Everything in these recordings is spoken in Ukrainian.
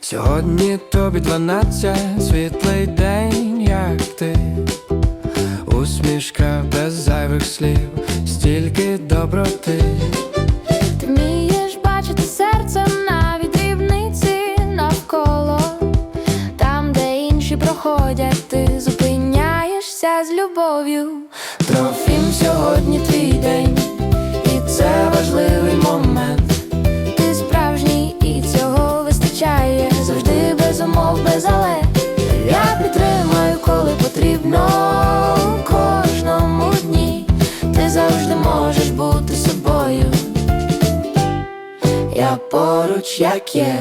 Сьогодні тобі дванадцять, світлий день, як ти, усмішка без зайвих слів, стільки доброти. З любов'ю. Трофім сьогодні твій день, і це важливий момент. Ти справжній і цього вистачає завжди без умов, без але. Я підтримаю, коли потрібно у кожному дні. Ти завжди можеш бути собою. Я поруч, як є.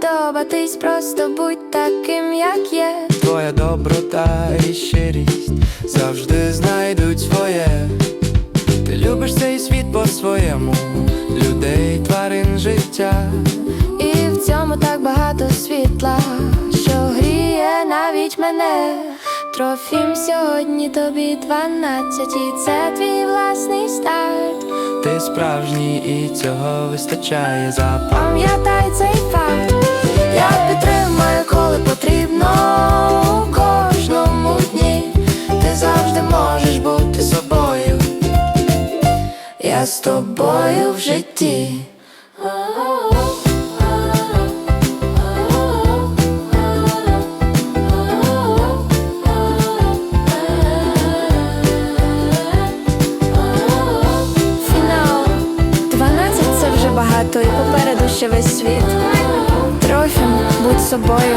Подобатись, просто будь таким, як є. Твоя доброта і щирість завжди знайдуть своє. Ти любиш цей світ по-своєму, людей, тварин, життя. І в цьому так багато світла, що гріє навіть мене. Трофім сьогодні тобі дванадцять, і це твій власний старт. Ти справжній і цього вистачає запах. Пам'ятай цей Я з тобою в житті. Фінал 12 це вже багато, і попереду ще весь світ. Трофім, будь собою.